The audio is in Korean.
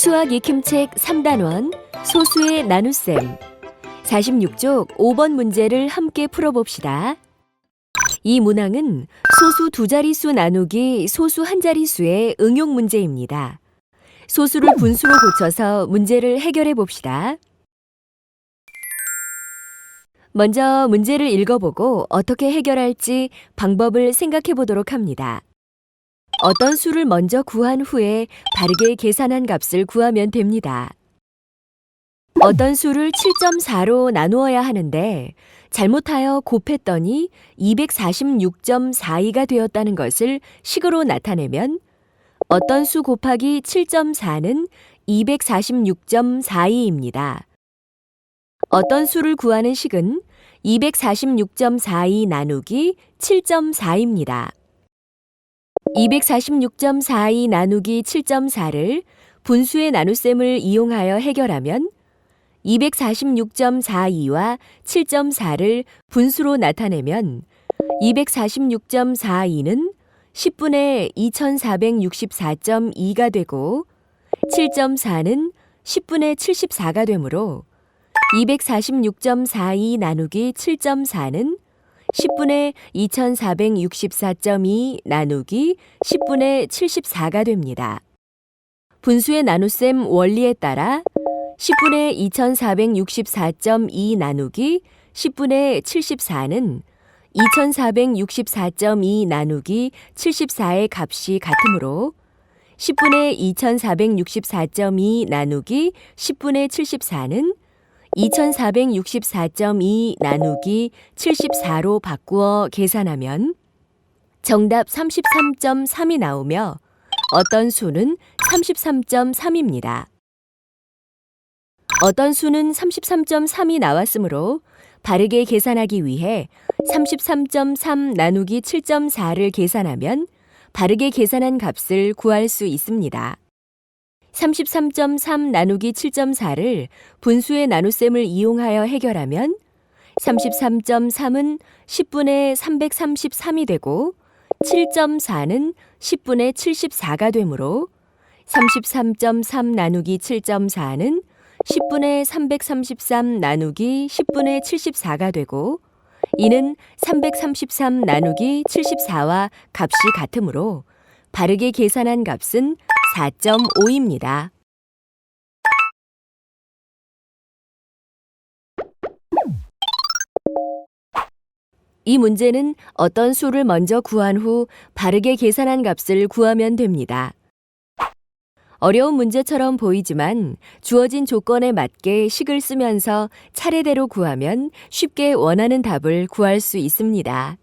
수학 익힘책 3단원 소수의 나눗셈 46쪽 5번 문제를 함께 풀어봅시다. 이 문항은 소수 두 자릿수 나누기 소수 한 자릿수의 응용 문제입니다. 소수를 분수로 고쳐서 문제를 해결해 봅시다. 먼저 문제를 읽어보고 어떻게 해결할지 방법을 생각해 보도록 합니다. 어떤 수를 먼저 구한 후에 바르게 계산한 값을 구하면 됩니다. 어떤 수를 7.4로 나누어야 하는데 잘못하여 곱했더니 246.42가 되었다는 것을 식으로 나타내면 어떤 수 곱하기 7.4는 246.42입니다. 어떤 수를 구하는 식은 246.42 나누기 7.4입니다. 246.42 나누기 7.4를 분수의 나눗셈을 이용하여 해결하면 246.42와 7.4를 분수로 나타내면 246.42는 10분의 2464.2가 되고 7.4는 10분의 74가 되므로 246.42 나누기 7.4는 10분의 2464.2 나누기 10분의 74가 됩니다. 분수의 나눗셈 원리에 따라 10분의 2464.2 나누기 10분의 74는 2464.2 나누기 74의 값이 같으므로 10분의 2464.2 나누기 10분의 74는 2464.2 나누기 74로 바꾸어 계산하면 정답 33.3이 나오며 어떤 수는 33.3입니다. 어떤 수는 33.3이 나왔으므로 바르게 계산하기 위해 33.3 나누기 7.4를 계산하면 바르게 계산한 값을 구할 수 있습니다. 33.3 나누기 7.4를 분수의 나눗셈을 이용하여 해결하면 33.3은 10분의 333이 되고 7.4는 10분의 74가 되므로 33.3 나누기 7.4는 10분의 333 나누기 10분의 74가 되고 이는 333 나누기 74와 값이 같으므로 바르게 계산한 값은 4.5입니다. 이 문제는 어떤 수를 먼저 구한 후 바르게 계산한 값을 구하면 됩니다. 어려운 문제처럼 보이지만 주어진 조건에 맞게 식을 쓰면서 차례대로 구하면 쉽게 원하는 답을 구할 수 있습니다.